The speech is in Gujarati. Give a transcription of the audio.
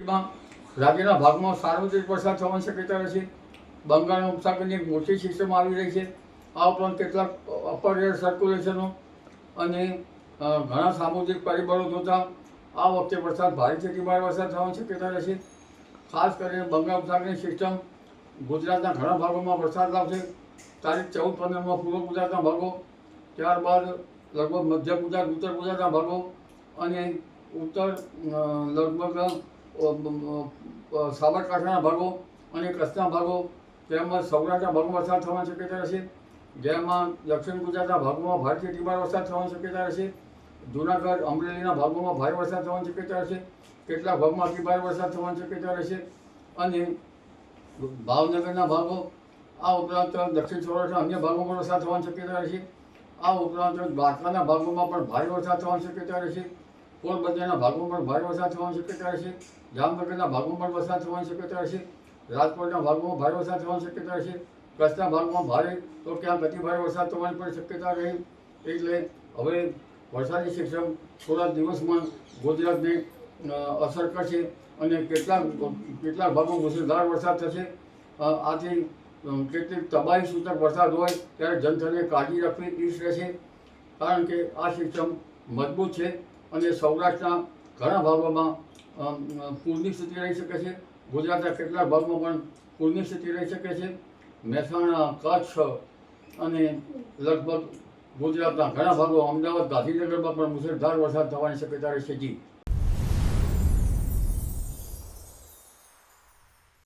રાજ્યના ભાગમાં સાર્વત્રિક વરસાદ થવાની શક્યતા રહેશે. બંગાળના ઉપસાગરની એક મોટી સિસ્ટમ આવી રહી છે. આ ઉપરાંત કેટલાક અપર એર સર્ક્યુલેશનો અને ઘણા સામુદ્રિક પરિબળો જોતા આ વખતે વરસાદ ભારેથી ભારે વરસાદ થવાની શક્યતા રહેશે. ખાસ કરીને બંગાળ ઉપસાગરની સિસ્ટમ ગુજરાતના ઘણા ભાગોમાં વરસાદ લાવશે. તારીખ ચૌદ પંદરમાં પૂર્વ ગુજરાતના ભાગો, ત્યારબાદ લગભગ મધ્ય ગુજરાત, ઉત્તર ગુજરાતના ભાગો અને ઉત્તર લગભગ સાબરકાંઠાના ભાગો અને કચ્છના ભાગો તેમજ સૌરાષ્ટ્રના ભાગોમાં વરસાદ થવાની શક્યતા રહેશે, જેમાં દક્ષિણ ગુજરાતના ભાગોમાં ભારેથી અતિભારે વરસાદ થવાની શક્યતા રહેશે, જૂનાગઢ, અમરેલીના ભાગોમાં ભારે વરસાદ થવાની શક્યતા રહેશે, કેટલાક ભાગમાં અતિભારે વરસાદ થવાની શક્યતા રહેશે, અને ભાવનગરના ભાગો, આ ઉપરાંત દક્ષિણ સૌરાષ્ટ્રના અન્ય ભાગોમાં વરસાદ થવાની શક્યતા રહેશે, આ ઉપરાંત દ્વારકાના ભાગોમાં પણ ભારે વરસાદ થવાની શક્યતા રહેશે પોરબંદરના ભાગોમાં પણ ભારે વરસાદ થવાની શક્યતા છે? જામનગરના ભાગોમાં પણ વરસાદ થવાની શક્યતા છે? રાજકોટના ભાગોમાં ભારે વરસાદ થવાની શક્યતા છે? કચ્છના ભાગમાં ભારે, તો ક્યાંક અતિ ભારે વરસાદ થવાની પણ શક્યતા રહી? એટલે હવે વરસાદી સિસ્ટમ થોડા દિવસમાં ગુજરાતને અસર કરશે અને કેટલાક કેટલાક ભાગમાં મુસળધાર વરસાદ થશે. આથી કેટલીક તબાહી સૂચક વરસાદ હોય ત્યારે જનતાને કાળજી રાખવી ઈચ્છ રહેશે. કારણ કે આ સિસ્ટમ મજબૂત છે. અને સૌરાષ્ટ્રના ઘણા ભાગોમાં પૂરની સ્થિતિ રહી શકે છે. ગુજરાતના કેટલાક ભાગમાં પણ પૂરની સ્થિતિ રહી શકે છે. મહેસાણા, કચ્છ અને લગભગ ગુજરાતના ઘણા ભાગો અમદાવાદ ગાંધીનગરમાં પણ મુશળધાર વરસાદ થવાની શક્યતા રહેશે જી.